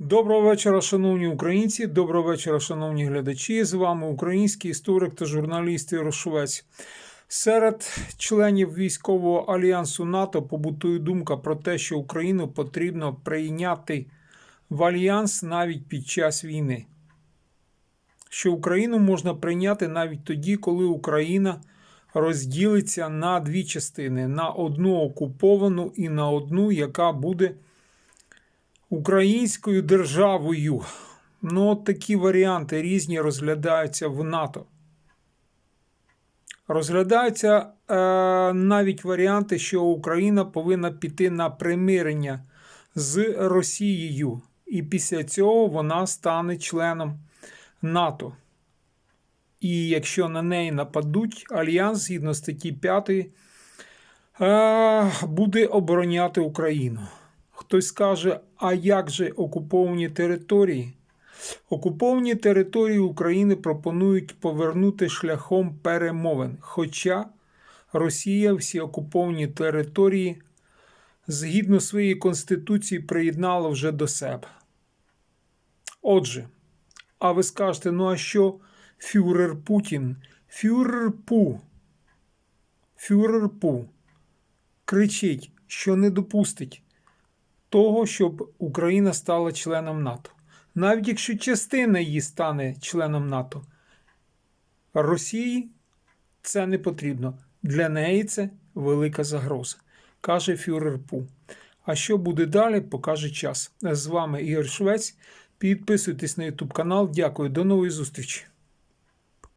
Доброго вечора, шановні українці. Доброго вечора, шановні глядачі. З вами український історик та журналіст Ярошовець. Серед членів військового альянсу НАТО побутує думка про те, що Україну потрібно прийняти в альянс навіть під час війни. Що Україну можна прийняти навіть тоді, коли Україна розділиться на дві частини: на одну окуповану і на одну, яка буде українською державою. Ну, от такі варіанти різні розглядаються в НАТО. Розглядаються е, навіть варіанти, що Україна повинна піти на примирення з Росією, і після цього вона стане членом НАТО. І якщо на неї нападуть, Альянс згідно статті 5 е, буде обороняти Україну. Хтось скаже, а як же окуповані території? Окуповані території України пропонують повернути шляхом перемовин. Хоча Росія всі окуповані території згідно своєї конституції приєднала вже до себе. Отже, а ви скажете, ну а що фюрер Путін? Фюрер Пу. Фюрер Пу кричить, що не допустить того, щоб Україна стала членом НАТО. Навіть якщо частина її стане членом НАТО, Росії це не потрібно. Для неї це велика загроза, каже Фюрер Пу. А що буде далі, покаже час. З вами Ігор Швець. Підписуйтесь на YouTube канал. Дякую, до нової зустрічі.